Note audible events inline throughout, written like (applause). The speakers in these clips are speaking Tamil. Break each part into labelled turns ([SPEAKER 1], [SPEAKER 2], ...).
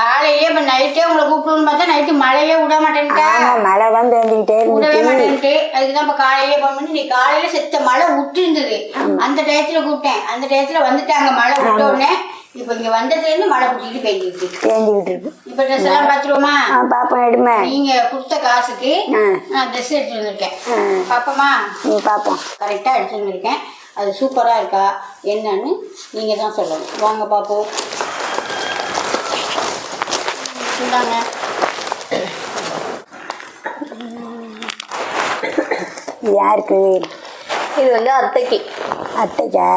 [SPEAKER 1] காலையிலே இப்போ நைட்டே உங்களை கூப்பிடணும்னு பார்த்தா நைட்டு மழையே விட மாட்டேன்ட்டா
[SPEAKER 2] மழை தான் பேஞ்சிக்கிட்டே
[SPEAKER 1] விடவே மாட்டேன்ட்டு அதுக்கு தான் இப்போ காலையிலே ஃபோன் பண்ணி நீ காலையில செத்த மழை விட்டு இருந்தது அந்த டயத்துல கூப்பிட்டேன். அந்த டயத்துல வந்துட்டாங்க மழை விட்ட உடனே இப்போ இங்க வந்ததுலேருந்து மழை பிடிச்சிட்டு
[SPEAKER 2] பேஞ்சிக்கிட்டு இருக்கு.
[SPEAKER 1] இப்போ ட்ரெஸ் எல்லாம் பார்த்துருவோமா?
[SPEAKER 2] ஆ பாப்போம் எடுமே.
[SPEAKER 1] நீங்க கொடுத்த காசுக்கு. நான் ட்ரெஸ் எடுத்து வந்திருக்கேன். பாப்போமா?
[SPEAKER 2] நீ பார்ப்போம்
[SPEAKER 1] கரெக்டாக எடுத்து வந்திருக்கேன். அது சூப்பராக இருக்கா? என்னன்னு நீங்கள் தான் சொல்லணும். வாங்க பாப்போம். இந்தாங்க
[SPEAKER 2] யாருக்கு?
[SPEAKER 3] இது வந்து அத்தைக்கு.
[SPEAKER 2] அத்தைக்கா?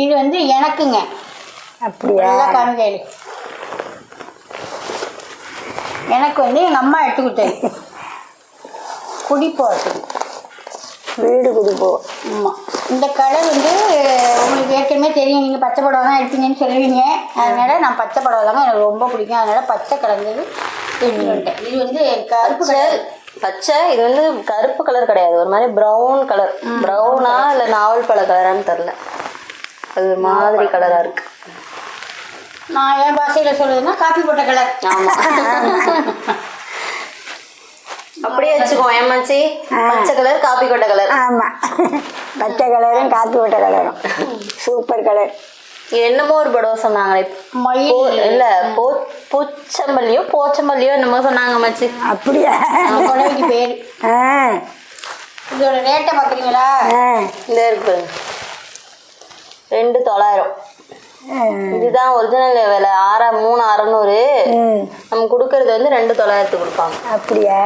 [SPEAKER 1] இது வந்து எனக்குங்க.
[SPEAKER 2] அப்படியா?
[SPEAKER 1] காமிக்கையில் எனக்கு வந்து எங்கள் அம்மா எடுத்து கொடுத்தது. (laughs) குடி போகிறதுக்கு
[SPEAKER 2] வீடு குடிப்போ.
[SPEAKER 1] ஆமாம் இந்த கலர் வந்து உங்களுக்கு ஏற்கனவே தெரியும். நீங்கள் பச்சை புடவை தான் எடுப்பீங்கன்னு சொல்லுவீங்க. அதனால் நான் பச்சை புடவை தாங்க எனக்கு ரொம்ப பிடிக்கும். அதனால் பச்சை கலந்தது எடுத்துட்டு வந்துட்டேன். இது வந்து கருப்பு கலர்.
[SPEAKER 3] பச்சை இது வந்து கருப்பு கலர் கிடையாது. ஒரு மாதிரி ப்ரௌன் கலர் ப்ரௌனா இல்லை நாவல் பழ கலரான்னு தெரில அது மாதிரி கலராக இருக்கு.
[SPEAKER 1] நான் என் பாஷையில் சொல்லுறதுன்னா காப்பி போட்ட கலர்
[SPEAKER 3] ஆமாம் (laughs) அப்படியே வச்சுக்கோ ஏமாச்சி. பச்சை கலர் காப்பி கொட்டை கலர்
[SPEAKER 2] ஆமா. பச்சை கலரும் காப்பி போட்ட கலரும் சூப்பர் கலர்
[SPEAKER 3] இது என்னமோ ஒரு படம் சொன்னாங்களே. இல்ல போ பூச்சம்பள்ளியோ போச்சம்பள்ளியோ என்னமோ சொன்னாங்க மச்சி.
[SPEAKER 2] அப்படியா?
[SPEAKER 1] பேர். இதோட ரேட்டை பார்க்குறீங்களா?
[SPEAKER 3] இந்த இருக்கு. ரெண்டு தொள்ளாயிரம். இதுதான் ஒரிஜினல் விலை. ஆறா மூணு அறநூறு. நம்ம கொடுக்கறது வந்து ரெண்டு தொள்ளாயிரத்துக்கு கொடுப்பாங்க.
[SPEAKER 2] அப்படியா?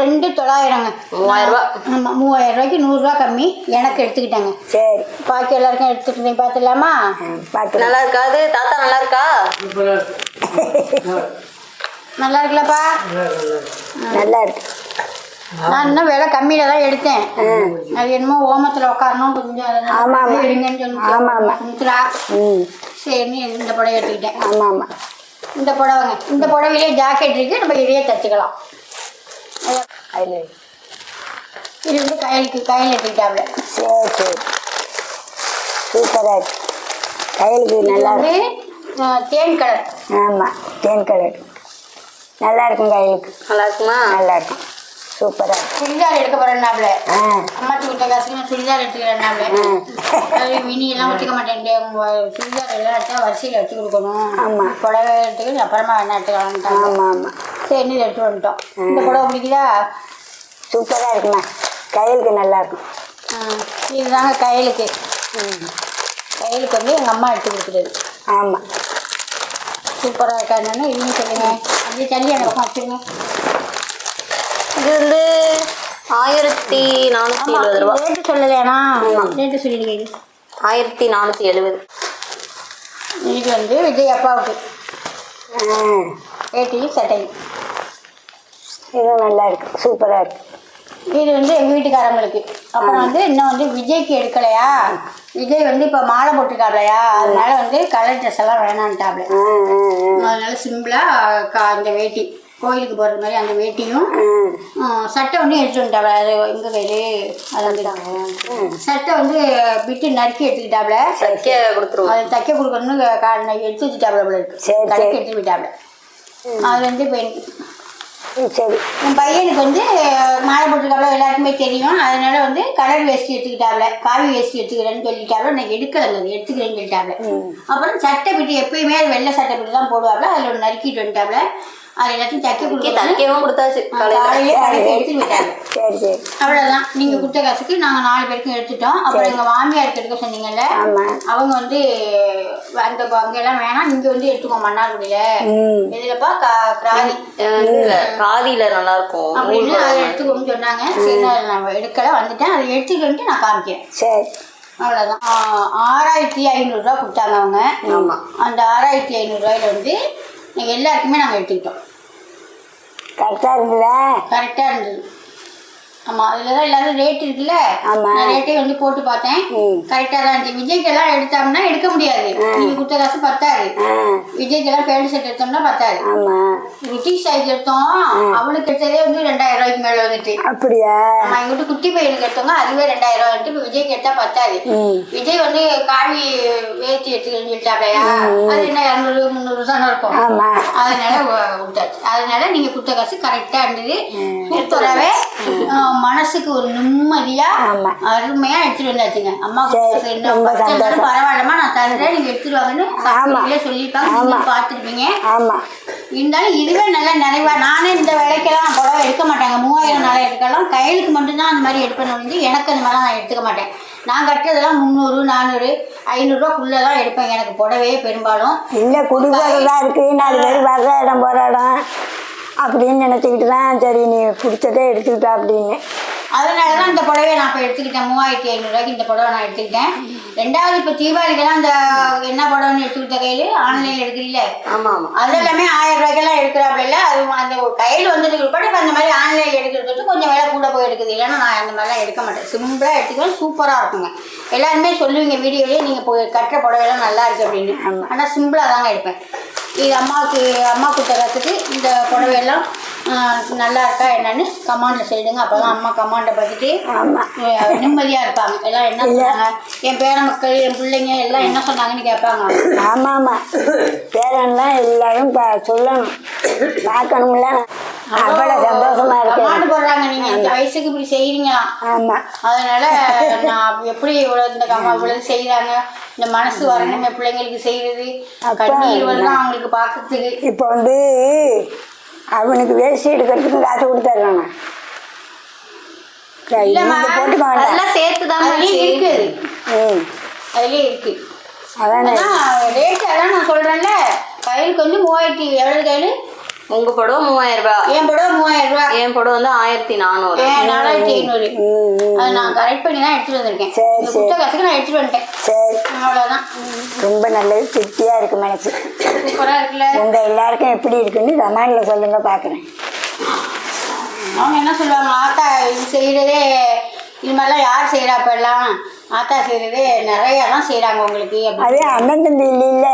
[SPEAKER 1] ரெண்டு தொள்ளாயிரங்க.
[SPEAKER 3] மூவாயிரம் ரூபாய்
[SPEAKER 1] ஆமாம் மூவாயிரம் ரூபாய்க்கு நூறுரூவா கம்மி. எனக்கு எடுத்துக்கிட்டாங்க.
[SPEAKER 2] சரி.
[SPEAKER 1] பாக்கி எல்லாருக்கும் எடுத்துக்கிட்டீங்க பார்த்துலாமா
[SPEAKER 2] பார்த்து
[SPEAKER 3] நல்லா இருக்காது தாத்தா நல்லா இருக்கா
[SPEAKER 1] நல்லா இருக்குல்லப்பா
[SPEAKER 2] நல்லா இருக்கு
[SPEAKER 1] நான் இன்னும் விலை கம்மியில் தான் எடுத்தேன். அது என்னமோ ஓமத்தில் உட்காரணும் கொஞ்சம் அதனால
[SPEAKER 2] ஆமா, ஆமா.
[SPEAKER 1] எடுங்கன்னு
[SPEAKER 2] ஆமா, ஆமா.
[SPEAKER 1] சொன்னா
[SPEAKER 2] ம்.
[SPEAKER 1] சரின்னு இந்த புடவை எடுத்துக்கிட்டேன்.
[SPEAKER 2] ஆமாம் ஆமாம்
[SPEAKER 1] இந்த புடவைங்க. இந்த புடவையிலே ஜாக்கெட் இருக்கு நம்ம இதையே தச்சுக்கலாம்.
[SPEAKER 2] அதில்.
[SPEAKER 1] இது வந்து கையலுக்கு கையில் எடுத்துக்கிட்டாப்ல
[SPEAKER 2] சரி சரி. சூப்பராக கையலுக்கு நல்லா
[SPEAKER 1] தேன் கலர்.
[SPEAKER 2] ஆமாம் தேன் கலர். நல்லா இருக்கும் கையலுக்கு.
[SPEAKER 3] நல்லா இருக்குமா?
[SPEAKER 2] நல்லா இருக்கும். சூப்பராக இருக்கும்
[SPEAKER 1] சுடிதார் எடுக்க போகிறேன்னாப்ல
[SPEAKER 2] ஆ.
[SPEAKER 1] அம்மாச்சி கொடுத்த காசுக்கு சுடிதார் எடுத்துக்கிறேன்னாப்ல. மினி எல்லாம் ஒத்துக்க மாட்டேன். சுடிதார் எல்லாம் எடுத்தா வரிசையில் வச்சு கொடுக்கணும்.
[SPEAKER 2] ஆமா.
[SPEAKER 1] புடவை எடுத்துக்கிட்டு அப்புறமா வேணா எடுத்துக்கலான்ட்டாங்க
[SPEAKER 2] ஆமாம் ஆமாம்
[SPEAKER 1] சரி எடுத்து வந்துட்டோம். இந்த புடவை பிடிக்குதா?
[SPEAKER 2] சூப்பராக இருக்குமா? கையலுக்கு நல்லா இருக்கும்.
[SPEAKER 1] இதுதாங்க கையலுக்கு. கையலுக்கு வந்து எங்கள் அம்மா எடுத்து கொடுக்குறது.
[SPEAKER 2] ஆமாம்
[SPEAKER 1] சூப்பராக இருக்கா என்னன்னு இதையும் சொல்லுங்க. அப்படியே தள்ளி அந்த பக்கம் வச்சுருங்க.
[SPEAKER 3] இது வந்து ஆயிரத்தி நானூற்றி எழுபது ரூபா.
[SPEAKER 1] ரேட்டு சொல்லலையாண்ணா ரேட்டு சொல்லிடுங்க
[SPEAKER 3] ஆயிரத்தி நானூற்றி எழுபது
[SPEAKER 1] இது வந்து விஜய் அப்பாவுக்கு. வேட்டியும் சட்டையும்
[SPEAKER 2] இதுவும் நல்லா இருக்கு. சூப்பராக இருக்கு.
[SPEAKER 1] இது வந்து எங்கள் வீட்டுக்காரங்களுக்கு. அப்புறம் வந்து இன்னும் வந்து விஜய்க்கு எடுக்கலையா? விஜய் வந்து இப்போ மாலை போட்டிருக்காப்லையா? அதனால வந்து கலர் ட்ரெஸ் எல்லாம் வேணான்ட்டாப்ல. அதனால சிம்பிளாக அந்த வேட்டி. கோயிலுக்கு போகிற மாதிரி அந்த வேட்டியும் சட்டை ஒன்று எடுத்து வந்துட்டாப்ல. அது எங்கே கையில் அது வந்து சட்டை வந்து பிட்டு நறுக்கி எடுத்துக்கிட்டாப்ல.
[SPEAKER 3] தைக்க கொடுத்துருவோம்.
[SPEAKER 1] அது தைக்க கொடுக்கணும்னு கா- நான் எடுத்து வச்சுட்டாப்ல போல இருக்கு. கடைக்கு. எடுத்து விட்டாப்ல. அது வந்து
[SPEAKER 2] சரி.
[SPEAKER 1] என் பையனுக்கு வந்து மாலை போட்டிருக்காப்ல எல்லாருக்குமே தெரியும். அதனால வந்து கலர் வேஷ்டி எடுத்துக்கிட்டாப்ல. காவி வேஷ்டி எடுத்துக்கிறேன்னு சொல்லிட்டாப்ல. நான் எடுக்கலைங்க அது எடுத்துக்கிறேன்னு சொல்லிட்டாப்ல. அப்புறம் சட்டை பிட்டு எப்பயுமே அது வெள்ளை சட்டை பிட்டு தான் போடுவாப்ல. அதில் ஒன்று நறுக்கிட்டு வந்துட்டாப்ல. அது எல்லாத்தையும் தைக்க கொடுத்து
[SPEAKER 3] தைக்கவும் கொடுத்தாச்சு
[SPEAKER 1] கடைக்கு
[SPEAKER 2] சரி சரி
[SPEAKER 1] அவ்வளோதான் நீங்கள் கொடுத்த காசுக்கு நாங்கள் நாலு பேருக்கும் எடுத்துட்டோம் அப்புறம் எங்கள் மாமியாருக்கு எடுக்க சொன்னீங்கல்ல
[SPEAKER 2] ஆமாம்
[SPEAKER 1] அவங்க வந்து அந்த அங்கெல்லாம் வேணாம் இங்கே வந்து எடுத்துக்கோ மன்னார்குடியில் எதுலப்பா கா கிராதி
[SPEAKER 3] இல்ல காதியில நல்லா இருக்கும்
[SPEAKER 1] அப்படின்னு அதை எடுத்துக்கோன்னு சொன்னாங்க சரி நான் எடுக்கல வந்துட்டேன் அதை எடுத்துட்டு வந்துட்டு நான் காமிக்கிறேன்
[SPEAKER 2] சரி
[SPEAKER 1] அவ்வளோதான் ஆறாயிரத்தி ஐநூறுரூவா கொடுத்தாங்க அவங்க
[SPEAKER 3] ஆமா
[SPEAKER 1] அந்த ஆறாயிரத்தி ஐநூறுரூவாயில வந்து எல்லாருக்குமே நாங்கள் எடுத்துக்கிட்டோம்.
[SPEAKER 2] கரெக்டாக இருக்குதா
[SPEAKER 1] கரெக்டாக இருந்தது. ஆமா அதுல தான் எல்லாரும் ரேட் இருக்குல்ல?
[SPEAKER 2] ஆமா.
[SPEAKER 1] நான் ரேட்டே வந்து போட்டு பார்த்தேன். கரெக்டா தான் இருந்துச்சு. விஜய்க்கெல்லாம் எடுத்தோம்னா எடுக்க முடியாது. நீங்க கொடுத்த காசு பத்தாது. விஜய்க்கெல்லாம் பேண்ட் ஷர்ட் எடுத்தோம்னா பத்தாது. ரிட்டிஷ் சைஸ் எடுத்தோம். அவனுக்கு எடுத்ததே வந்து ரெண்டாயிரம் ரூபாய்க்கு மேல வந்துட்டு
[SPEAKER 2] அப்படியா?
[SPEAKER 1] நம்ம எங்க வீட்டு குட்டி பையனுக்கு எடுத்தோங்க அதுவே ரெண்டாயிரம் ரூபாய் வந்துட்டு இப்போ விஜய்க்கு எடுத்தா பத்தாது. விஜய் வந்து காவி வேஷ்டி எடுத்துக்கன்னு சொல்லிட்டாங்கயா அது என்ன இரநூறு முந்நூறு தானே இருக்கும். அதனால விட்டாச்சு அதனால நீங்க கொடுத்த காசு கரெக்டா இருந்தது. எடுத்துறவே மனசுக்கு ஒரு நிம்மதியா. அருமையா எடுத்துட்டு வந்தாச்சுங்க. அம்மா. பரவாயில்லம்மா நான் தர்றேன் நீங்க எடுத்துட்டு வாங்கன்னு சொல்லியிருப்பாங்க பார்த்துருப்பீங்க. இருந்தாலும் இதுவே நல்லா நிறைவா நானே இந்த விலைக்கெல்லாம் புடவை எடுக்க மாட்டேங்க. மூவாயிரம் நாளை எடுக்கலாம். கையலுக்கு மட்டும்தான் அந்த மாதிரி எடுப்பேன் வந்து எனக்கு அந்த மாதிரிலாம் நான் எடுத்துக்க மாட்டேன். நான் கட்டுறதெல்லாம் முந்நூறு நானூறு ஐநூறுரூவாக்குள்ளே தான் எடுப்பேன். எனக்கு புடவையே பெரும்பாலும்.
[SPEAKER 2] இல்லை குடிபோகிறதா இருக்குது நாலு பேர் வர்ற இடம் போகிற இடம். அப்படின்னு நினச்சிக்கிட்டு தான் சரி நீ பிடிச்சதே எடுத்துக்கிட்டா அப்படின்னு.
[SPEAKER 1] அதனால தான் இந்த புடவையை நான் இப்போ எடுத்துக்கிட்டேன். மூவாயிரத்தி ஐநூறுரூவாய்க்கு இந்த புடவை நான் எடுத்துக்கிட்டேன். ரெண்டாவது இப்போ தீபாவளிக்கெல்லாம் இந்த என்ன புடவைன்னு எடுத்துக்கிட்ட கையில்? ஆன்லைனில் எடுக்கிறீல்ல?
[SPEAKER 3] ஆமா ஆமா.
[SPEAKER 1] அது எல்லாமே ஆயிரம் ரூபாய்க்கெல்லாம் எடுக்கிறாப்புல அது அந்த கையில் வந்ததுக்கு கூட இப்போ அந்த மாதிரி ஆன்லைனில் எடுக்கிறது கொஞ்சம் விலை கூட போய் எடுக்குது. இல்லைன்னா நான் அந்த மாதிரிலாம் எடுக்க மாட்டேன். சிம்பிளாக எடுத்துக்கலாம் சூப்பராக இருக்குங்க. எல்லாருமே சொல்லுவீங்க வீடியோலேயே நீங்கள் போய் கட்டுற புடவைலாம் நல்லா இருக்கு அப்படின்னு. ஆனால் சிம்பிளாக தாங்க எடுப்பேன். இது அம்மாவுக்கு அம்மா கொடுத்த இந்த புடவையெல்லாம் நல்லா இருக்கா என்னன்னு கமாண்டில் சொல்லிடுங்க. அப்போ தான் அம்மா கமாண்டை அஹ், நிம்மதியாக இருப்பாங்க. எல்லாம் என்ன சொன்னாங்க? என் பேர மக்கள் என் பிள்ளைங்க எல்லாம் என்ன சொன்னாங்கன்னு கேட்பாங்க.
[SPEAKER 2] ஆமாம். ஆமாம் பேரன்லாம் எல்லாரும் சொல்லணும். பார்க்கணும்ல. அவ்வளோ சந்தோஷமா இருக்கு.
[SPEAKER 1] கமாண்ட் போடுறாங்க நீங்க. இந்த வயசுக்கு இப்படி செய்றீங்களாம்
[SPEAKER 2] ஆமாம்
[SPEAKER 1] அதனால நான் எப்படி இவ்வளவு இந்த இவ்வளவு செய்யறாங்க இந்த மனசு வரணும் என் பிள்ளைங்களுக்கு செய்யறது கண்ணீர் வரலாம் அவங்களுக்கு பார்க்கறதுக்கு
[SPEAKER 2] இப்போ வந்து அவனுக்கு வேஷ்டி எடுக்கிறதுக்கும் காசு கொடுத்துட்றாங்க
[SPEAKER 3] அதெல்லாம் சேர்த்து தான்
[SPEAKER 1] இருக்கு. அதுலயே இருக்கு.
[SPEAKER 2] அதானே.
[SPEAKER 1] ரேட் அதான் நான் சொல்றேன்ல. கையிலுக்கு வந்து மூவாயிரத்தி எவ்வளவு கையில
[SPEAKER 3] உங்க புடவை மூவாயிரம் ரூபாய்
[SPEAKER 1] என் படம் மூவாயிரம் ரூபாய்
[SPEAKER 3] என் புடவை வந்து ஆயிரத்தி நானூறு
[SPEAKER 1] நாலாயிரத்தி ஐநூறு. அதை நான் கரெக்ட் பண்ணி தான் எடுத்துட்டு வந்திருக்கேன்.
[SPEAKER 2] சரி,
[SPEAKER 1] இந்த
[SPEAKER 2] சரி.
[SPEAKER 1] காசுக்கு நான் எடுத்துட்டு வந்துட்டேன்.
[SPEAKER 2] சரி.
[SPEAKER 1] அவ்வளவுதான்.
[SPEAKER 2] ரொம்ப நல்லது திருப்தியாக இருக்கு மனசு.
[SPEAKER 1] சூப்பரா இருக்குல்ல?
[SPEAKER 2] உங்கள் எல்லாருக்கும் எப்படி இருக்குன்னு கமாண்டில் சொல்லுங்கள் பார்க்குறேன்
[SPEAKER 1] அவங்க என்ன சொல்லுவாங்க? ஆத்தா இது செய்கிறதே இது மாதிரிலாம் யார் செய்கிறா இப்பெல்லாம் ஆத்தா செய்கிறதே நிறையா தான் செய்கிறாங்க உங்களுக்கு. அப்படி
[SPEAKER 2] அதே அண்ணன் தம்பி இல்லைல்ல?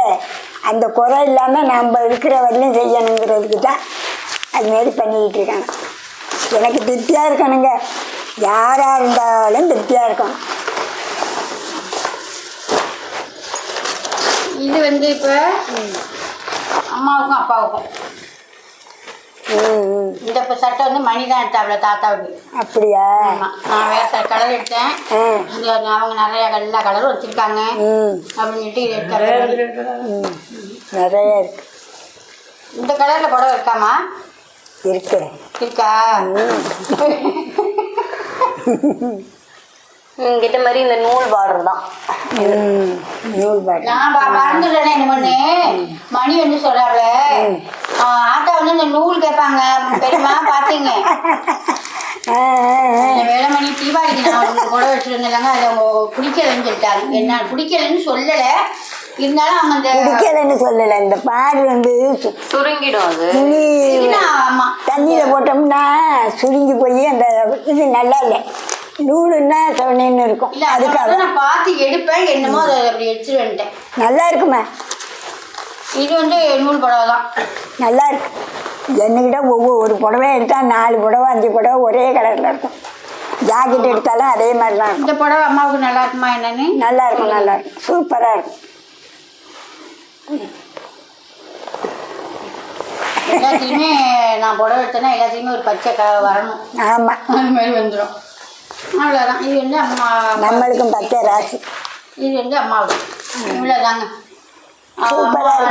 [SPEAKER 2] அந்த குறை இல்லாமல் நம்ம இருக்கிற வரலையும் செய்யணுங்கிறதுக்கு தான் அதுமாரி பண்ணிக்கிட்டு இருக்காங்க. எனக்கு திருப்தியாக இருக்கணுங்க. யாராக இருந்தாலும் திருப்தியாக இருக்கணும்.
[SPEAKER 1] இது வந்து இப்போ அம்மாவுக்கும் அப்பாவுக்கும். இந்த இப்போ சட்டை வந்து மணி தான் எடுத்தாப்புல தாத்தாவுக்கு.
[SPEAKER 2] அப்படியா?
[SPEAKER 1] ஆமாம் நான் வேறு கலர் எடுத்தேன். அவங்க நிறைய எல்லா கலரும் வச்சுருக்காங்க.
[SPEAKER 2] ம்.
[SPEAKER 1] அப்படின்னு சொல்லிட்டு இது எடுத்தாங்க
[SPEAKER 2] நிறைய இருக்கு.
[SPEAKER 1] இந்த கலரில் புடவை இருக்காமா
[SPEAKER 2] இருக்கு.
[SPEAKER 1] இருக்கா?
[SPEAKER 3] கிட்ட மாதிரி இந்த நூல் பார்டர் தான்.
[SPEAKER 2] ம் நூல் பாட்டு
[SPEAKER 1] நான் பா- மறந்துட்டேனே என்ன பண்ணு. மணி வந்து சொல்றாப்ல. ஆட்டா வந்து இந்த நூல் கேட்பாங்க. பெரியமா
[SPEAKER 2] ஆ.
[SPEAKER 1] இந்த வேலைமணி தீபாவளிக்கு நான் கூட வச்சுருந்தாங்க அது அவங்க பிடிக்கலன்னு சொல்லிட்டாங்க. என்ன பிடிக்கலன்னு சொல்லல. இருந்தாலும் அவங்க அந்த
[SPEAKER 2] பிடிக்கலைன்னு சொல்லலை இந்த பாடு வந்து சு-
[SPEAKER 3] சுருங்கிடும் அது.
[SPEAKER 2] துணி
[SPEAKER 1] ஆமா.
[SPEAKER 2] தண்ணியில் போட்டோம்னா சுருங்கி போய் அந்த இது நல்லா இல்லை. நூலுன்னா சொன்னேன்னு இருக்கும்.
[SPEAKER 1] இல்ல
[SPEAKER 2] அதுக்காக.
[SPEAKER 1] நான் பார்த்து எடுப்பேன். என்னமோ அதை அப்படி எடுத்துட்டு வந்துட்டேன்.
[SPEAKER 2] நல்லா இருக்குமே.
[SPEAKER 1] இது வந்து நூல் புடவை தான்.
[SPEAKER 2] நல்லா இருக்கு. என்னக்கிட்ட ஒவ்வொரு ஒரு புடவை எடுத்தால் நாலு புடவை அஞ்சு புடவை ஒரே கலரில் இருக்கும். ஜாக்கெட் எடுத்தாலும் அதே மாதிரி தான் இருக்கும்.
[SPEAKER 1] இந்த புடவை அம்மாவுக்கு நல்லா இருக்குமா என்னன்னு?
[SPEAKER 2] நல்லா இருக்கும் நல்லா இருக்கும். சூப்பராக இருக்கும்.
[SPEAKER 1] எல்லாத்துலேயுமே நான் புடவை எடுத்தேன்னா எல்லாத்துலேயுமே ஒரு பச்சை க வரணும்.
[SPEAKER 2] ஆமாம்
[SPEAKER 1] அந்த மாதிரி வந்துடும் அவ்வளோதான் இது வந்து அம்மா
[SPEAKER 2] நம்மளுக்கும் பச்சை ராசி.
[SPEAKER 1] இது வந்து அம்மாவுக்கு. இவ்வளோதாங்க?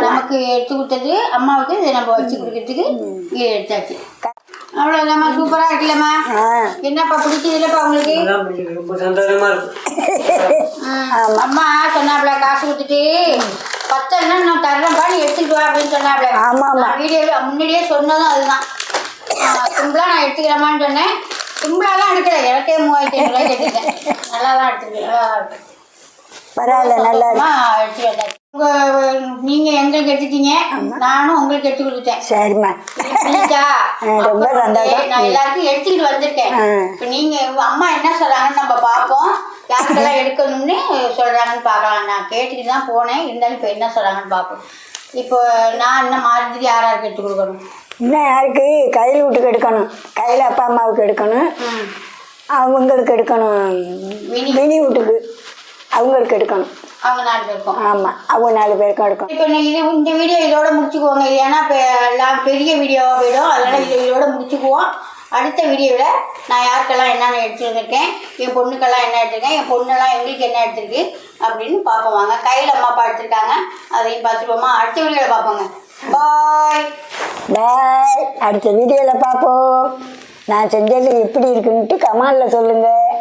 [SPEAKER 1] நமக்கு எடுத்து கொடுத்தது அம்மாவுக்கு இதை நம்ம வச்சு கொடுக்கறதுக்கு இது எடுத்தாச்சு. அவ்வளோதாம்மா சூப்பராக இருக்குல்லம்மா. என்னப்பா பிடிச்சதுலப்பா உங்களுக்கு.
[SPEAKER 4] ரொம்ப சந்தோஷமா இருக்கு.
[SPEAKER 1] ஆ, அம்மா சொன்னாப்ல காசு கொடுத்துட்டு. பத்தல்னா நான் தர்றேன்ப்பா நீ எடுத்துக்கிட்டு வா அப்படின்னு சொன்னாப்ல.
[SPEAKER 2] ஆமா, ஆமா.
[SPEAKER 1] நான் வீடியோவில் முன்னாடியே சொன்னதும் அதுதான். சிம்பிளாக நான் எடுத்துக்கிறேம்மான்னு சொன்னேன். சிம்பிளாக தான் எடுக்கல. எனக்கே மூவாயிரத்தி ஐநூறுரூவாய்க்கு எடுத்துட்டேன் நல்லா தான் எடுத்துக்கிறேன்
[SPEAKER 2] பரவாயில்ல நல்லா இருக்கு.
[SPEAKER 1] எடுத்துட்டு வந்தாச்சு உங்க நீங்க எங்களுக்கு எடுத்துட்டீங்க. நானும் உங்களுக்கு எடுத்து கொடுத்துட்டேன்.
[SPEAKER 2] சரிம்மா. ரொம்ப சந்தோஷம்.
[SPEAKER 1] நான் எல்லாருக்கும் எடுத்துக்கிட்டு வந்திருக்கேன். இப்ப நீங்க உங்க அம்மா என்ன சொல்றாங்கன்னு நம்ம பார்ப்போம். யாருக்கெல்லாம் எடுக்கணும்னு சொல்றாங்கன்னு பார்க்கலாம். நான் கேட்டுக்கிட்டு தான் போனேன். இருந்தாலும் இப்போ என்ன சொல்றாங்கன்னு பார்ப்போம். இப்போ நான் என்ன மாதிரி யார் யாருக்கு எடுத்து கொடுக்கணும்.
[SPEAKER 2] இன்னும் யாருக்கு? கையில் வீட்டுக்கு எடுக்கணும். கையில் அப்பா அம்மாவுக்கு எடுக்கணும். அவங்களுக்கு எடுக்கணும்.
[SPEAKER 1] வினி.
[SPEAKER 2] வீட்டுக்கு அவங்களுக்கு எடுக்கணும்.
[SPEAKER 1] அவங்க நாலு பேருக்கும்.
[SPEAKER 2] ஆமாம் அவங்க நாலு பேருக்கும் எடுக்கணும்.
[SPEAKER 1] இப்போ இது இந்த வீடியோ இதோட முடிச்சுக்குவோங்க. ஏன்னா இப்போ எல்லாம் பெரிய வீடியோவாக போயிடும். அதனால இது இதோட முடிச்சுக்குவோம். அடுத்த வீடியோவில் நான் யாருக்கெல்லாம் என்னென்ன எடுத்து என் பொண்ணுக்கெல்லாம் என்ன எடுத்திருக்கேன் என் பொண்ணெல்லாம் எங்களுக்கு என்ன எடுத்திருக்கு அப்படின்னு பார்ப்போம் வாங்க. கையில் அம்மா அப்பா எடுத்திருக்காங்க. அதையும் பார்த்துருவோமா? அடுத்த வீடியோவில் பார்ப்போங்க. பாய்
[SPEAKER 2] பாய் அடுத்த வீடியோவில் பார்ப்போம். நான் செஞ்சது எப்படி இருக்குன்ட்டு கமாலில் சொல்லுங்கள்